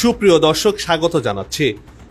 সুপ্রিয় দর্শক, স্বাগত জানাচ্ছি।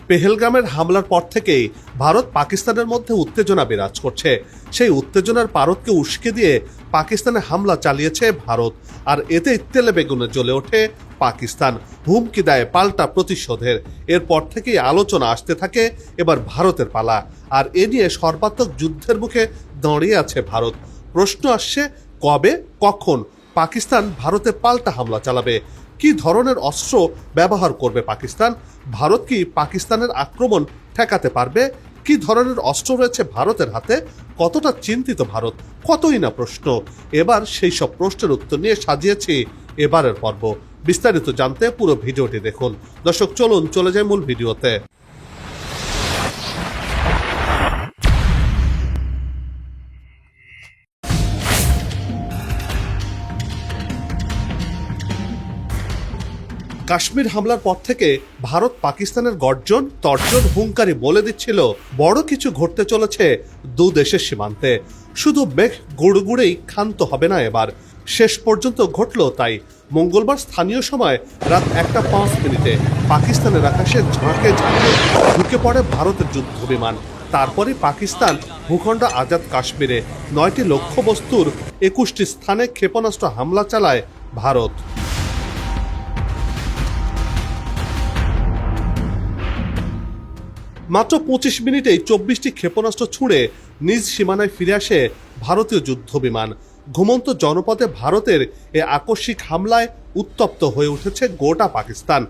পেহেলগামের হামলার পর থেকেই ভারত পাকিস্তানের মধ্যে উত্তেজনা বিরাজ করছে। সেই উত্তেজনার পারদকে উস্কে দিয়ে পাকিস্তানে হামলা চালিয়েছে ভারত, আর এতে তেলে বেগুনে জ্বলে ওঠে পাকিস্তান। হুমকি দেয় পাল্টা প্রতিশোধের। এরপর থেকেই আলোচনা আসতে থাকে এবার ভারতের পালা, আর এ নিয়ে সর্বাত্মক যুদ্ধের মুখে দাঁড়িয়ে আছে ভারত। প্রশ্ন আসছে, কবে, কখন পাকিস্তান ভারতে পাল্টা হামলা চালাবে? কি ধরনের অস্ত্র ব্যবহার করবে পাকিস্তান? ভারত কি পাকিস্তানের আক্রমণ ঠেকাতে পারবে? কি ধরনের অস্ত্র রয়েছে ভারতের হাতে? কতটা চিন্তিত ভারত? কতই না প্রশ্ন। এবার সেই সব প্রশ্নের উত্তর নিয়ে সাজিয়েছি এবারের পর্ব। বিস্তারিত জানতে পুরো ভিডিওটি দেখুন। দর্শক, চলুন, চলে যায় মূল ভিডিওতে। কাশ্মীর হামলার পর থেকে ভারত পাকিস্তানের গর্জন, তর্জন হুঙ্কারি বলে দিচ্ছিল, বড় কিছু ঘটতে চলেছে দু দেশের সীমান্তে। শুধু মেঘ গুড়গুড়েই ক্ষান্ত হবে না এবার। শেষ পর্যন্ত ঘটল তাই। মঙ্গলবার স্থানীয় সময় রাত একটা পাঁচ মিনিটে পাকিস্তানের আকাশে ঝাঁকে ঝাঁকে ঢুকে পড়ে ভারতের যুদ্ধ বিমান। তারপরে পাকিস্তান ভূখণ্ড আজাদ কাশ্মীরে নয়টি লক্ষ্যবস্তুর একুশটি স্থানে ক্ষেপণাস্ত্র হামলা চালায় ভারত। মাত্র পঁচিশ মিনিটেই চব্বিশটি ক্ষেপণাস্ত্র ছুঁড়ে নিজ সীমানায় ফিরে আসে ভারতীয় যুদ্ধ বিমান। ঘুমন্ত জনপদে ভারতের এ আকস্মিক হামলায় উত্তপ্ত হয়ে উঠেছে গোটা পাকিস্তান।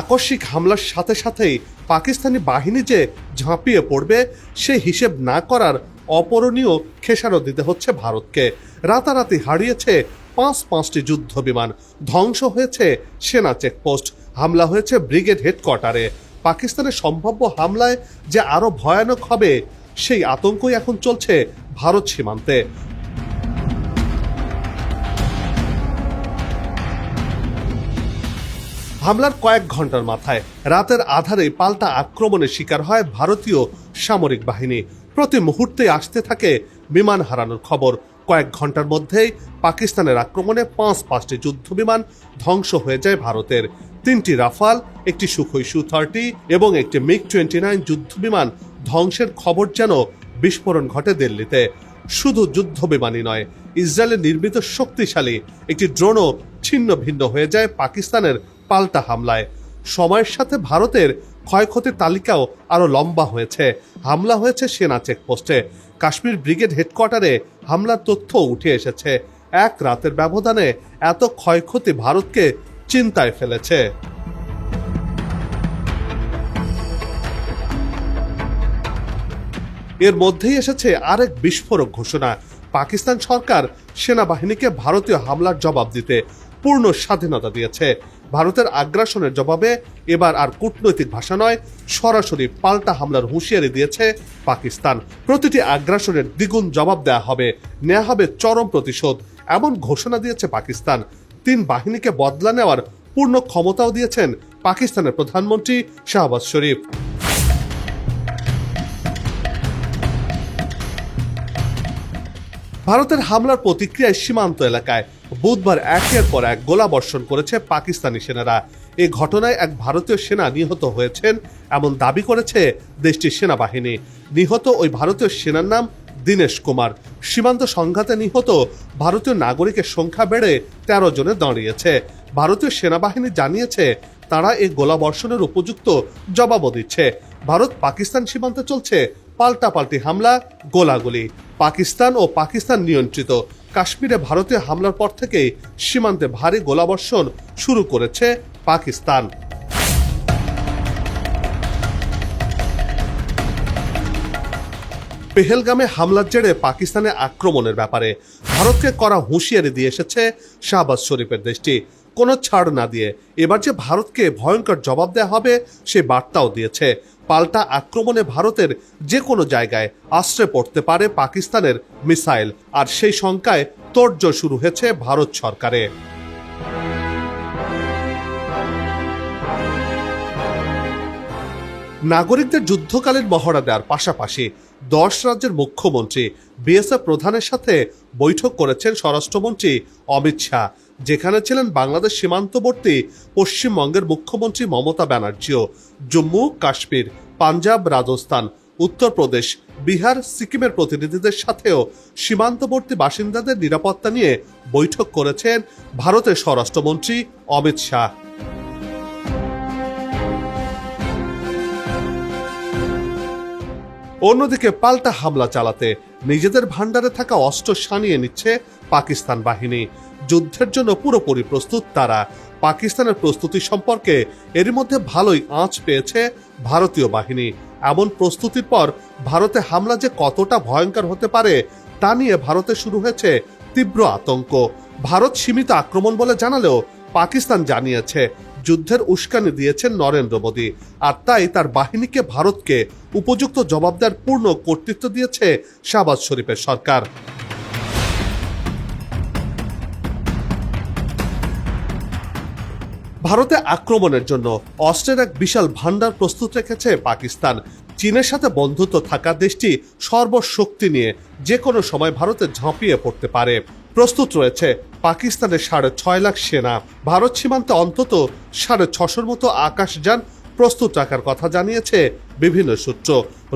আকস্মিক হামলার সাথে সাথেই পাকিস্তানি বাহিনী যে ঝাঁপিয়ে পড়বে, সে হিসেব না করার অপরণীয় খেসারত দিতে হচ্ছে ভারতকে। রাতারাতি হারিয়েছে পাঁচ পাঁচটি যুদ্ধ বিমান। ধ্বংস হয়েছে সেনা চেকপোস্ট। হামলা হয়েছে ব্রিগেড হেডকোয়ার্টারে। পাকিস্তানের সম্ভাব্য হামলায় যে আরও ভয়ানক হবে, সেই আতঙ্কই এখন চলছে ভারত সীমান্তে। হামলার কয়েক ঘণ্টার মাথায় রাতের আধারে পাল্টা আক্রমণের শিকার হয় ভারতীয় সামরিক বাহিনী। প্রতি মুহূর্তে আসতে থাকে বিমান হারানোর খবর। কয়েক ঘণ্টার মধ্যেই পাকিস্তানের আক্রমণে পাঁচ পাঁচটি যুদ্ধ বিমান ধ্বংস হয়ে যায় ভারতের। তিনটি রাফাল, একটি সুখই সু থার্টি এবং একটি মিগ টোয়েন্টি নাইন যুদ্ধ বিমান ধ্বংসের খবর যেন বিস্ফোরণ ঘটে দিল্লিতে। শুধু যুদ্ধ বিমানই নয়, ইসরায়েলের নির্মিত শক্তিশালী একটি ড্রোনও ছিন্ন ভিন্ন হয়ে যায় পাকিস্তানের পাল্টা হামলায়। সময়ের সাথে ভারতের ক্ষয়ক্ষতির তালিকাও আরও লম্বা হয়েছে। হামলা হয়েছে সেনা চেকপোস্টে। কাশ্মীর ব্রিগেড হেডকোয়ার্টারে হামলার তথ্য উঠে এসেছে। এক রাতের ব্যবধানে এত ক্ষয়ক্ষতি ভারতকে চিন্তায় ফেলেছে। এর মধ্যেই এসেছে আরেক বিস্ফোরক ঘোষণা। পাকিস্তান সরকার সেনাবাহিনীকে ভারতীয় হামলার জবাব দিতে পূর্ণ স্বাধীনতা দিয়েছে। ভারতের আগ্রাসনের জবাবে এবার আর কূটনৈতিক ভাষা নয়, সরাসরি পাল্টা হামলার হুঁশিয়ারি দিয়েছে পাকিস্তান। প্রতিটি আগ্রাসনের দ্বিগুণ জবাব দেয়া হবে নেওয়া হবে চরম প্রতিশোধ, এমন ঘোষণা দিয়েছে পাকিস্তান। তিন বাহিনীকে বদলা নেওয়ার পূর্ণ ক্ষমতাও দিয়েছেন পাকিস্তানের প্রধানমন্ত্রী শাহবাজ শরীফ। ভারতের হামলার প্রতিক্রিয়ায় সীমান্ত এলাকায় বুধবার একের পর এক গোলা বর্ষণ করেছে পাকিস্তানি সেনারা। এ ঘটনায় এক ভারতীয় সেনা নিহত হয়েছেন এমন দাবি করেছে দেশটির সেনাবাহিনী। নিহত ওই ভারতীয় সেনার নাম দীনেশ কুমার। সীমান্ত সংঘাতে নিহত ভারতীয় নাগরিকের সংখ্যা বেড়ে তেরো জনে দাঁড়িয়েছে। ভারতীয় সেনাবাহিনী জানিয়েছে, তারা এই গোলাবর্ষণের উপযুক্ত জবাবও দিচ্ছে। ভারত পাকিস্তান সীমান্তে চলছে পাল্টাপাল্টি হামলা, গোলাগুলি। পাকিস্তান ও পাকিস্তান নিয়ন্ত্রিত। কাশ্মীরে ভারতীয় হামলার পর থেকেই সীমান্তে ভারী গোলাবর্ষণ শুরু করেছে পাকিস্তান। পেহেলগামে হামলার জেরে পাকিস্তানে আক্রমণের ব্যাপারে ভারতকে করা হুঁশিয়ারি দিয়ে এসেছে শাহবাজ শরীফের দেশটি। কোনো ছাড় না দিয়ে এবার যে ভারতকে ভয়ঙ্কর জবাব দেওয়া হবে, সে বার্তাও দিয়েছে। পাল্টা আক্রমণে ভারতের যে কোনো জায়গায় আশ্রয় পড়তে পারে পাকিস্তানের মিসাইল। আর সেই শঙ্কায় তোড়জোড় শুরু হয়েছে ভারত সরকারে। নাগরিকদের যুদ্ধকালীন মহড়া দেওয়ার পাশাপাশি দশ রাজ্যের মুখ্যমন্ত্রী, বিএসএফ প্রধানের সাথে বৈঠক করেছেন স্বরাষ্ট্রমন্ত্রী অমিত শাহ। যেখানে ছিলেন বাংলাদেশ সীমান্তবর্তী পশ্চিমবঙ্গের মুখ্যমন্ত্রী মমতা ব্যানার্জিও। জম্মু, কাশ্মীর, পাঞ্জাব, রাজস্থান, উত্তরপ্রদেশ, বিহার, সিকিমের প্রতিনিধিদের সাথেও সীমান্তবর্তী বাসিন্দাদের নিরাপত্তা নিয়ে বৈঠক করেছেন ভারতের স্বরাষ্ট্রমন্ত্রী অমিত শাহ। অন্যদিকে পাল্টা হামলা চালাতে নিজেদের ভান্ডারে থাকা অস্ত্র সানিয়ে নিচ্ছে পাকিস্তান বাহিনী। যুদ্ধের জন্য পুরোপুরি প্রস্তুত তারা। পাকিস্তানের প্রস্তুতি সম্পর্কে এর মধ্যে ভালোই আঁচ পেয়েছে ভারতীয় বাহিনী। এমন প্রস্তুতির পর ভারতে হামলা যে কতটা ভয়ঙ্কর হতে পারে, তা নিয়ে ভারতে শুরু হয়েছে তীব্র আতঙ্ক। ভারত সীমিত আক্রমণ বলে জানালেও পাকিস্তান জানিয়েছে, যুদ্ধের উস্কানি দিয়েছেন নরেন্দ্র মোদী। আর তাই তার বাহিনীকে ভারতকে উপযুক্ত জবাব দেওয়ার পূর্ণ কর্তৃত্ব দিয়েছে শাহবাজ শরীফের সরকার। ভারতে আক্রমণের জন্য অস্ত্রের এক বিশাল ভান্ডার প্রস্তুত রেখেছে পাকিস্তান। চীনের সাথে বন্ধুত্ব থাকা দেশটি সর্বশক্তি নিয়ে যে কোনো সময় ভারতে ঝাঁপিয়ে পড়তে পারে। প্রস্তুত রয়েছে পাকিস্তানের সাড়ে ছয় লাখ সেনা। ভারত সীমান্তে অন্তত সাড়ে ছশোর মতো আকাশযান প্রস্তুত রাখার কথা জানিয়েছে বিভিন্ন সূত্র।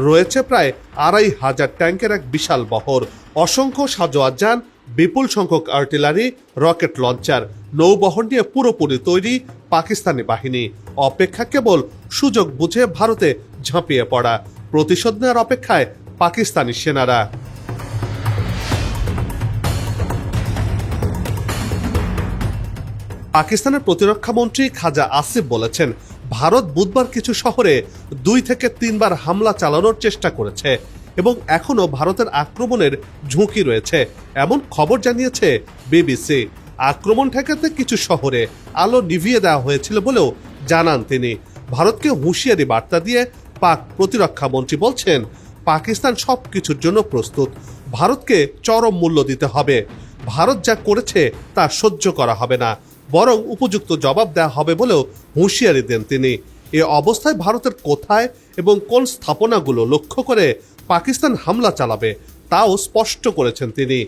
রয়েছে প্রায় আড়াই হাজার ট্যাঙ্কের এক বিশাল বহর। অসংখ্য সাজোয়ার যান বিপুল সংখ্যক আর্টিলারি, রকেট লঞ্চার নৌবহন নিয়ে পুরোপুরি তৈরি পাকিস্তানি বাহিনী। অপেক্ষা কেবল সুযোগ বুঝে ভারতে ঝাঁপিয়ে পড়া। প্রতিশোধ নেওয়ার অপেক্ষায় পাকিস্তানি সেনারা। পাকিস্তানের প্রতিরক্ষা মন্ত্রী খাজা আসিফ বলেছেন, ভারত বুধবার কিছু শহরে দুই থেকে তিনবার হামলা চালানোর চেষ্টা করেছে। এবং এখনও ভারতের আক্রমণের ঝুঁকি রয়েছে। এমন খবর জানিয়েছে বিবিসি। আক্রমণ ঠেকাতে কিছু শহরে আলো নিভিয়ে দেওয়া হয়েছিল বলেও জানান তিনি। ভারতকে হুঁশিয়ারি বার্তা দিয়ে পাক প্রতিরক্ষা মন্ত্রী বলছেন, পাকিস্তান সব কিছুর জন্য প্রস্তুত। ভারতকে চরম মূল্য দিতে হবে। ভারত যা করেছে তা সহ্য করা হবে না। বরং উপযুক্ত জবাব দেওয়া হবে বলেও হুঁশিয়ারি দেন তিনি। এ অবস্থায় ভারতের কোথায় এবং কোন স্থাপনাগুলো লক্ষ্য করে পাকিস্তান হামলা চালাবে, তাও স্পষ্ট করেছেন তিনি।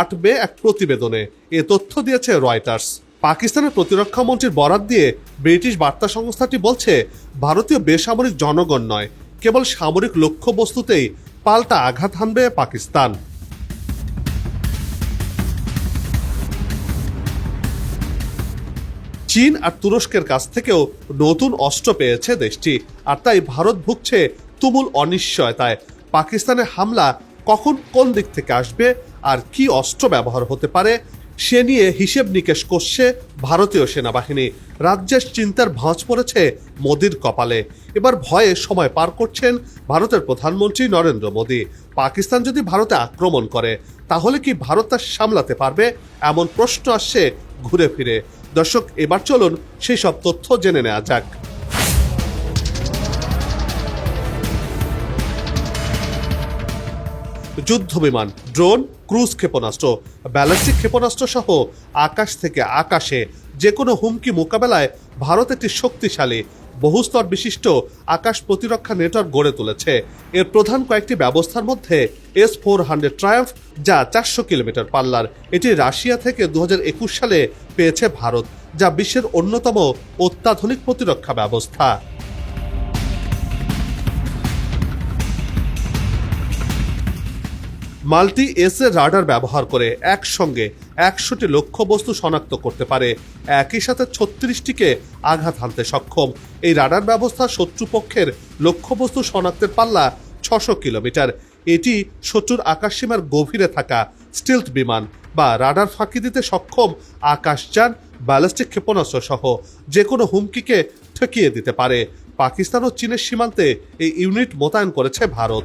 আট মে এক প্রতিবেদনে এ তথ্য দিয়েছে রয়টার্স। পাকিস্তানের প্রতিরক্ষা মন্ত্রীর বরাত দিয়ে ব্রিটিশ বার্তা সংস্থাটি বলছে, ভারতীয় বেসামরিক জনগণ নয়, কেবল সামরিক লক্ষ্যবস্তুতেই পাল্টা আঘাত হানবে পাকিস্তান। চীন আর তুরস্কের কাছ থেকেও নতুন অস্ত্র পেয়েছে দেশটি, আর তাই ভারত ভুগছে তুমুল অনিশ্চয়তায়। পাকিস্তানের হামলা কখন কোন দিক থেকে আসবে আর কি অস্ত্র ব্যবহার হতে পারে, সে নিয়ে হিসেব নিকেশ করছে ভারতীয় সেনাবাহিনী। রাজ্যের চিন্তার ভাঁজ পড়েছে মোদির কপালে। এবার ভয়ে সময় পার করছেন ভারতের প্রধানমন্ত্রী নরেন্দ্র মোদী। পাকিস্তান যদি ভারতে আক্রমণ করে, তাহলে কি ভারত তা সামলাতে পারবে? এমন প্রশ্ন আসছে ঘুরে ফিরে। দর্শক, এবার চলুন সেই সব তথ্য জেনে নেওয়া যাক। যুদ্ধ বিমান, ড্রোন, ক্রুজ ক্ষেপণাস্ত্র, ব্যালিস্টিক ক্ষেপণাস্ত্র সহ আকাশ থেকে আকাশে যে কোনো হুমকি মোকাবেলায় ভারত একটি শক্তিশালী, বহুস্তর বিশিষ্ট আকাশ প্রতিরক্ষা নেটওয়ার্ক গড়ে তুলেছে। এর প্রধান কয়েকটি ব্যবস্থার মধ্যে এস ফোর হান্ড্রেড ট্রায়াম্ফ, যা চারশো কিলোমিটার পাল্লার, এটি রাশিয়া থেকে দু হাজার একুশ সালে পেয়েছে ভারত, যা বিশ্বের অন্যতম অত্যাধুনিক প্রতিরক্ষা ব্যবস্থা। মাল্টি এসে রাডার ব্যবহার করে একসঙ্গে একশোটি লক্ষ্যবস্তু শনাক্ত করতে পারে। একই সাথে ছত্রিশটিকে আঘাত হানতে সক্ষম। এই রাডার ব্যবস্থা শত্রুপক্ষের লক্ষ্যবস্তু শনাক্তের পাল্লা ছশো কিলোমিটার। এটি শত্রুর আকাশসীমার গভীরে থাকা স্টিলথ বিমান বা রাডার ফাঁকি দিতে সক্ষম আকাশযান, ব্যালিস্টিক ক্ষেপণাস্ত্র সহ যে কোনো হুমকিকে ঠেকিয়ে দিতে পারে। পাকিস্তান ও চীনের সীমান্তে এই ইউনিট মোতায়েন করেছে ভারত।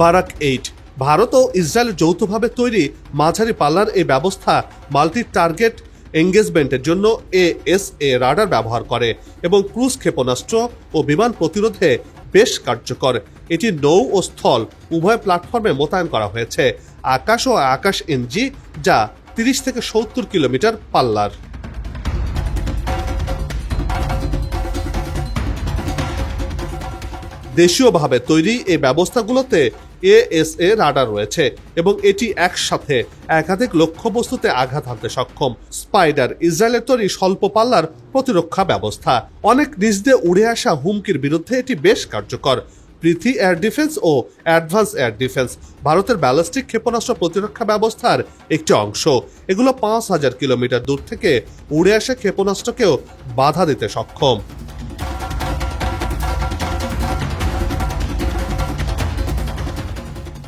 Barak eight. ভারত ও ইসরায়েল যৌথভাবে তৈরি মাঝারি পাল্লার এই ব্যবস্থা মাল্টি টার্গেট এঙ্গেজমেন্টের জন্য এএসএ রাডার ব্যবহার করে এবং ক্রুজ ক্ষেপণাস্ত্র ও বিমান প্রতিরোধে বেশ কার্যকর। এটি নৌ ও স্থল, উভয় প্ল্যাটফর্মে মোতায়েন করা হয়েছে। আকাশ ও আকাশ এনজি, যা তিরিশ থেকে সত্তর কিলোমিটার পাল্লার। দেশীয়ভাবে তৈরি এই ব্যবস্থাগুলোতে এএসএ রাডার রয়েছে এবং এটি একসাথে একাধিক লক্ষ্যবস্তুতে আঘাত হানতে সক্ষম। স্পাইডার ইসরায়েলের তৈরি স্বল্প পাল্লার প্রতিরক্ষা ব্যবস্থা। অনেক নিজ উড়ে আসা হুমকির বিরুদ্ধে এটি বেশ কার্যকর। পৃথি এয়ার ডিফেন্স ও অ্যাডভান্স এয়ার ডিফেন্স ভারতের ব্যালিস্টিক ক্ষেপণাস্ত্র প্রতিরক্ষা ব্যবস্থার একটি অংশ। এগুলো পাঁচ হাজার কিলোমিটার দূর থেকে উড়ে আসা ক্ষেপণাস্ত্রকেও বাধা দিতে সক্ষম।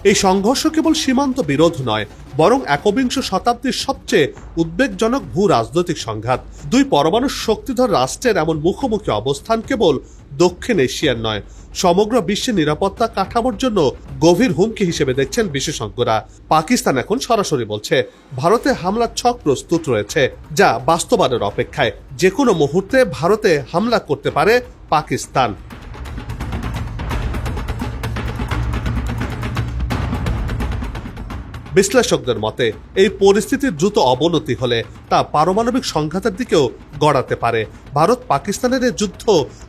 এই সংঘর্ষ কেবল সীমান্ত বিরোধ নয়, বরং একবিংশ শতাব্দীর সবচেয়ে উদ্বেগজনক ভূ রাজনৈতিক সংঘাত। দুই পরমাণু শক্তিধর রাষ্ট্রের এমন মুখোমুখি অবস্থান কেবল দক্ষিণ এশিয়ার নয়, সমগ্র বিশ্বের নিরাপত্তা কাঠামোর জন্য গভীর হুমকি হিসেবে দেখছেন বিশেষজ্ঞরা। পাকিস্তান এখন সরাসরি বলছে, ভারতে হামলার ছক প্রস্তুত রয়েছে, যা বাস্তবায়নের অপেক্ষায়। যে কোনো মুহূর্তে ভারতে হামলা করতে পারে পাকিস্তান। বিশ্লেষকদের মতে, এই পরিস্থিতির দ্রুত অবনতি হলে তা পারমাণবিক সংঘাতের দিকেও গড়াতে পারে। ভারত, পাকিস্তানের যুদ্ধ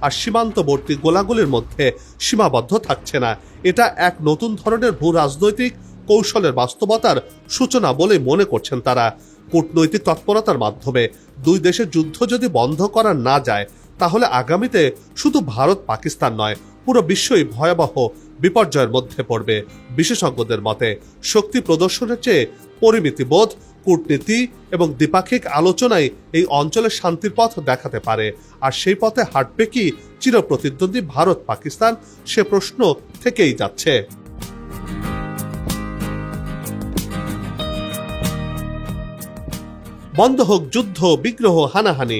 আর সীমান্তবর্তী গোলাগুলির মধ্যে সীমাবদ্ধ থাকছে না। এটা এক নতুন ধরনের ভূ রাজনৈতিক কৌশলের বাস্তবতার সূচনা বলে মনে করছেন তারা। কূটনৈতিক তৎপরতার মাধ্যমে দুই দেশের যুদ্ধ যদি বন্ধ করা না যায়, তাহলে আগামীতে শুধু ভারত পাকিস্তান নয়, পুরো বিশ্বই ভয়াবহ বিপর্যয়ের মধ্যে পড়বে। বিশেষজ্ঞদের মতে, শক্তি প্রদর্শনের চেয়ে পরিমিতিবোধ, কূটনীতি এবং দ্বিপাক্ষিক আলোচনায় এই অঞ্চলের শান্তির পথ দেখাতে পারে। আর সেই পথে হাঁটবে কি চিরপ্রতিদ্বন্দ্বী ভারত পাকিস্তান, সে প্রশ্ন থেকেই যাচ্ছে। বন্ধ হোক যুদ্ধ, বিগ্রহ, হানাহানি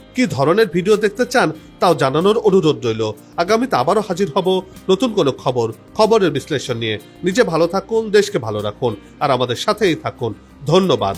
কি ধরনের ভিডিও দেখতে চান তাও জানানোর অনুরোধ রইল। আগামীতে আবারও হাজির হব নতুন কোনো খবর, খবরের বিশ্লেষণ নিয়ে। নিজে ভালো থাকুন, দেশকে ভালো রাখুন, আর আমাদের সাথেই থাকুন। ধন্যবাদ।